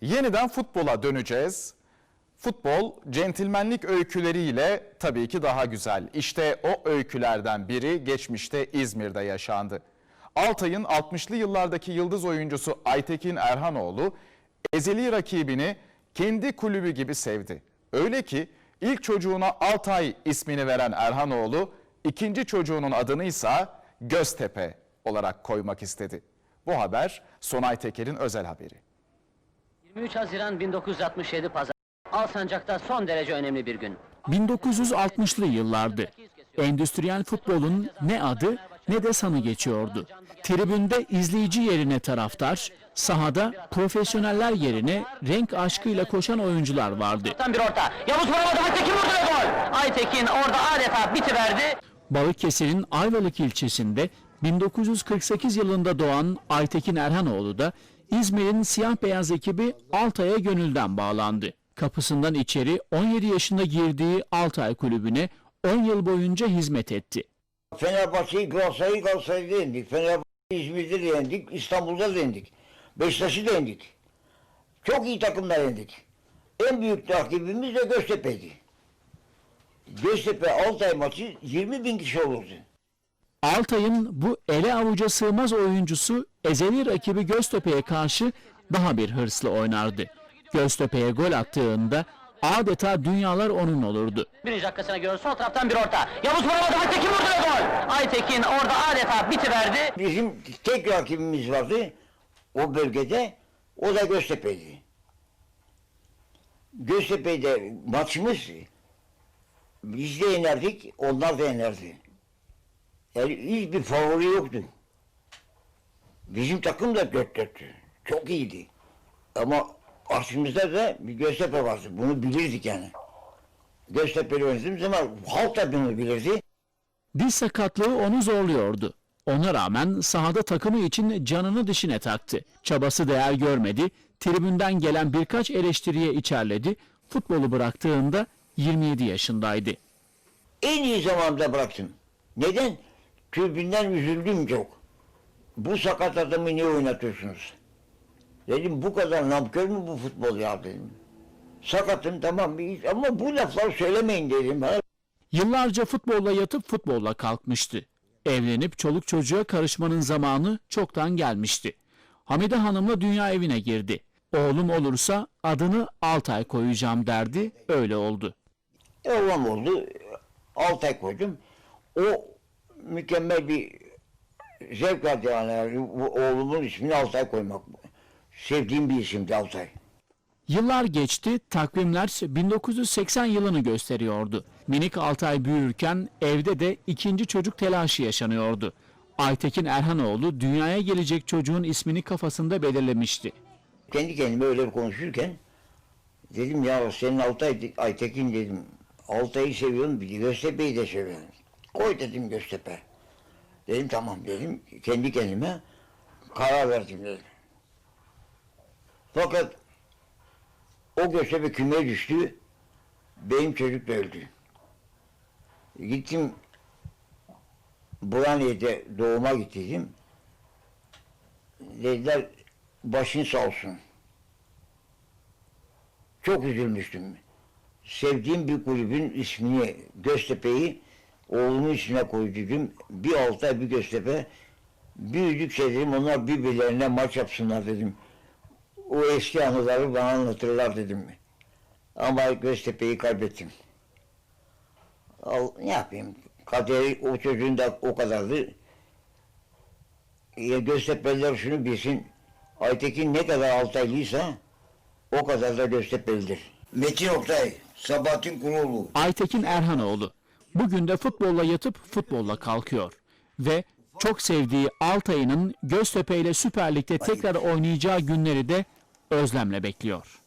Yeniden futbola döneceğiz. Futbol centilmenlik öyküleriyle tabii ki daha güzel. İşte o öykülerden biri geçmişte İzmir'de yaşandı. Altay'ın 60'lı yıllardaki yıldız oyuncusu Aytekin Erhanoğlu ezeli rakibini kendi kulübü gibi sevdi. Öyle ki ilk çocuğuna Altay ismini veren Erhanoğlu ikinci çocuğunun adını ise Göztepe olarak koymak istedi. Bu haber Sonay Teker'in özel haberi. 23 Haziran 1967 Pazar. Alsancak'ta son derece önemli bir gün. 1960'lı yıllardı. Endüstriyel futbolun ne adı ne de sanı geçiyordu. Tribünde izleyici yerine taraftar, sahada profesyoneller yerine renk aşkıyla koşan oyuncular vardı. Tam bir orta. Yavuz vuramadı. Aytekin vurdu ve gol. Aytekin orada adeta bitiverdi. Balıkesir'in Ayvalık ilçesinde 1948 yılında doğan Aytekin Erhanoğlu da İzmir'in siyah beyaz ekibi Altay'a gönülden bağlandı. Kapısından içeri 17 yaşında girdiği Altay kulübüne 10 yıl boyunca hizmet etti. Fenerbahçe'yi Galatasaray'ı Galatasaray'da yendik. Fenerbahçe'yi İzmir'de de yendik. İstanbul'da da yendik. Beşiktaş'ı da yendik. Çok iyi takımlar yendik. En büyük rakibimiz de Göztepe'ydi. Göztepe Altay maçı 20 bin kişi olurdu. Altay'ın bu ele avuca sığmaz oyuncusu ezeli rakibi Göztepe'ye karşı daha bir hırslı oynardı. Göztepe'ye gol attığında adeta dünyalar onun olurdu. Birinci dakikasına göre sol taraftan bir orta. Yavuz vuramadı. Aytekin vurdu ve gol. Aytekin orada adeta bitiverdi. Bizim tek rakibimiz vardı o bölgede. O da Göztepe'ydi. Göztepe'de maçımız biz de yenerdik, onlar da yenerdi. Yani hiçbir favori yoktu. Bizim takım da dört dörttü. Çok iyiydi. Ama karşımızda da bir Göztepe vardı. Bunu bilirdik yani. Göztepe'li oynadığımız zaman halk da bunu bilirdi. Diz sakatlığı onu zorluyordu. Ona rağmen sahada takımı için canını dişine taktı. Çabası değer görmedi, tribünden gelen birkaç eleştiriye içerledi. Futbolu bıraktığında 27 yaşındaydı. En iyi zamanda bıraktım. Neden? Tribünden üzüldüm çok. Bu sakat adamı niye oynatıyorsunuz? Dedim bu kadar namkör mü bu futbol ya dedim. Sakatım tamam ama bu lafları söylemeyin dedim. Ha. Yıllarca futbolla yatıp futbolla kalkmıştı. Evlenip çoluk çocuğa karışmanın zamanı çoktan gelmişti. Hamide Hanım'la dünya evine girdi. Oğlum olursa adını Altay koyacağım derdi, öyle oldu. E, oğlan oldu. Altay koydum. O mükemmel bir zevk verdi yani. Bu Oğlumun ismini Altay koymak. Sevdiğim bir isimdi Altay. Yıllar geçti, takvimler 1980 yılını gösteriyordu. Minik Altay büyürken evde de ikinci çocuk telaşı yaşanıyordu. Aytekin Erhanoğlu dünyaya gelecek çocuğun ismini kafasında belirlemişti. kendi kendime öyle konuşurken dedim ya senin Altay Aytekin dedim. Altay'ı seviyorum bir de Göztepe'yi de seviyorum. Koy dedim Göztepe. Dedim tamam dedim. Kendi kendime karar verdim dedim. Fakat o Göztepe kümeye düştü. Benim çocuk da öldü. Gittim Burhaniye'de doğuma gittim. Dediler başın sağ olsun. Çok üzülmüştüm. Sevdiğim bir kulübün ismini Göztepe'yi oğlumun ismine koydum. Bir Altay bir Göztepe. Büyüdükçe dedim onlar birbirlerine maç yapsınlar dedim. O eski anıları bana anlatırlar dedim. Ama Göztepe'yi kaybettim. Al, ne yapayım? Kaderi o çocuğun da o kadardı. Ya Göztepe'liler şunu bilsin. Aytekin ne kadar Altaylıysa o kadar da Göztepe'lidir. Metin Oktay, Sabahattin Kuroğlu. Aytekin Erhanoğlu bugün de futbolla yatıp futbolla kalkıyor ve çok sevdiği Altay'ın Göztepe ile Süper Lig'de tekrar oynayacağı günleri de özlemle bekliyor.